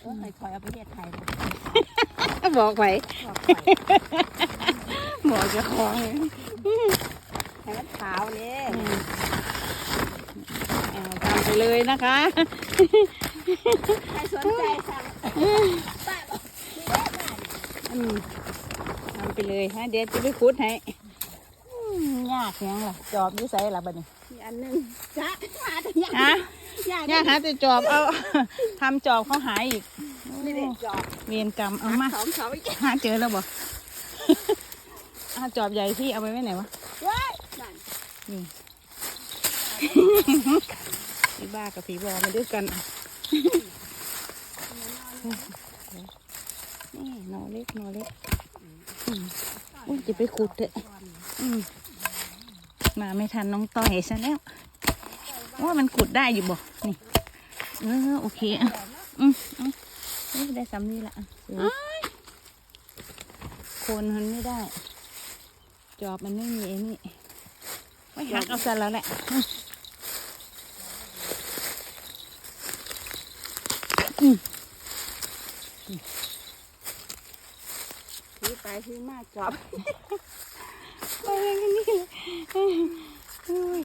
เออเคยคอยเอาไปเฮ็ดไทยนะบอกไปบอกข่อยบอกเจะของให้มันขาวนี่เอาทำไปเลยนะคะใครสนใจสั่งป้าบอกอืมทำไปเลยฮะเดี๋ยวจะไปขุดให้อืมยากยังล่ะ จอบอยี่ไสล่ะบัดนี้มีอันหนึงจ้ะมาแต่ยังฮะ ยากยากหาแต่จอบเอา ทำจอบเขาหายอีกนี่เด็กจอบเวียนกรรมเอามาสองสองอีกหาเจอแล้วบ่อาจอบใหญ่พี่เอาไปไว้ไหนวะว้ายนั่นนี่พี่บ้ากับผีบอมาด้วยกันอะนี่หนอเล็กหนอเล็กอืมอุ้ยจะไปขุดเถอะอืมมาไม่ทันน้องต่อยซะแล้วว่ามันขุดได้อยู่บ่ นี่ เออโอเคอะอืมอืมเอ้ยได้ซ้ำนี่ละอะสวยโคนมันไม่ได้ จอบมันไม่มีไอ้นี่ไม่หักเอาซะแล้วแหละอืมถือไปถือมาจอบไปเลยกันนี่เลยโอ้ย